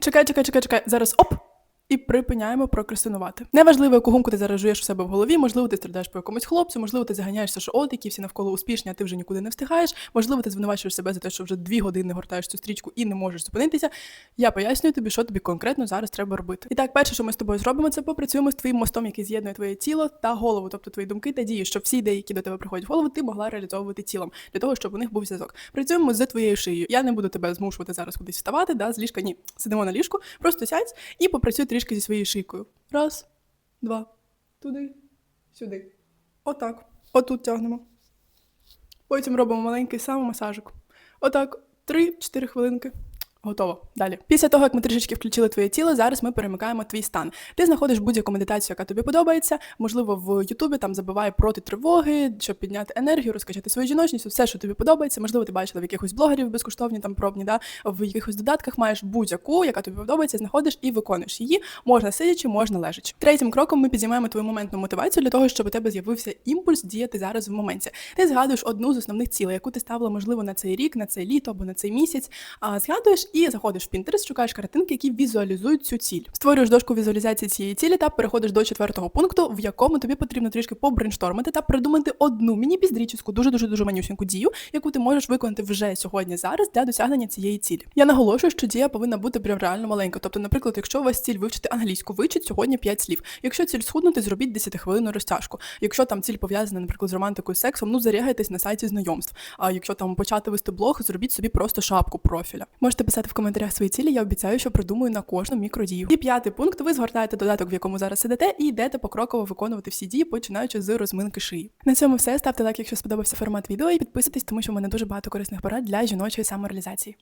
Чекай, чекай, чекай, чекай. Зараз оп. І припиняємо прокрастинувати. Неважливо, яку гумку ти зараз жуєш у себе в голові, можливо, ти страдаєш по якомусь хлопцю, можливо, ти заганяєшся, що от які всі навколо успішні, а ти вже нікуди не встигаєш. Можливо, ти звинувачуєш себе за те, що вже дві години гортаєш цю стрічку і не можеш зупинитися. Я пояснюю тобі, що тобі конкретно зараз треба робити. І так, перше, що ми з тобою зробимо, це попрацюємо з твоїм мостом, який з'єднує твоє тіло та голову, тобто твої думки та дії, щоб всі ідеї, які до тебе приходять в голову, ти могла реалізовувати тілом для того, щоб у них був зв'язок. Працюємо з твоєю шиєю. Я не буду тебе змушувати зараз кудись вставати, да, з ліжка. Ні, сидимо на ліжку, просто сядь і попрацюй трішки зі своєю шийкою. Раз, два, туди, сюди. Отак. Отут тягнемо. Потім робимо маленький самомасажик. Отак, 3-4 хвилинки. Готово. Далі. Після того, як ми трішечки включили твоє тіло, зараз ми перемикаємо твій стан. Ти знаходиш будь-яку медитацію, яка тобі подобається. Можливо, в Ютубі там забиває проти тривоги, щоб підняти енергію, розкачати свою жіночність, все, що тобі подобається. Можливо, ти бачила в якихось блогерів безкоштовні там пробні, да? в якихось додатках маєш будь-яку, яка тобі подобається, знаходиш і виконуєш її. Можна сидячи, можна лежачи. Третім кроком ми підіймаємо твою моментну мотивацію для того, щоб у тебе з'явився імпульс діяти зараз в моменті. Ти згадуєш одну з основних цілей, яку ти ставила, можливо, на цей рік, на цей літо або на цей місяць. А згадуєш і заходиш в Pinterest, шукаєш картинки, які візуалізують цю ціль. Створюєш дошку візуалізації цієї цілі та переходиш до четвертого пункту, в якому тобі потрібно трішки побрейнштормити та придумати одну міні-піздрічку, дуже дуже дуже манюсіньку дію, яку ти можеш виконати вже сьогодні зараз для досягнення цієї цілі. Я наголошую, що дія повинна бути прям реально маленька. Тобто, наприклад, якщо у вас ціль вивчити англійську, вивчіть сьогодні 5 слів. Якщо ціль схуднути, зробіть 10 хвилинну розтяжку. Якщо там ціль пов'язана, наприклад, з романтикою сексом, ну зарягайтесь на сайті знайомств. А якщо там почати вести блог, зробіть собі просто шапку профіля. Можете писати в коментарях свої цілі. Я обіцяю, що продумаю на кожну мікродію. І п'ятий пункт: ви згортаєте додаток, в якому зараз сидите, і йдете покроково виконувати всі дії, починаючи з розминки шиї. На цьому все. Ставте лайк, якщо сподобався формат відео, і підписуйтесь, тому що в мене дуже багато корисних порад для жіночої самореалізації.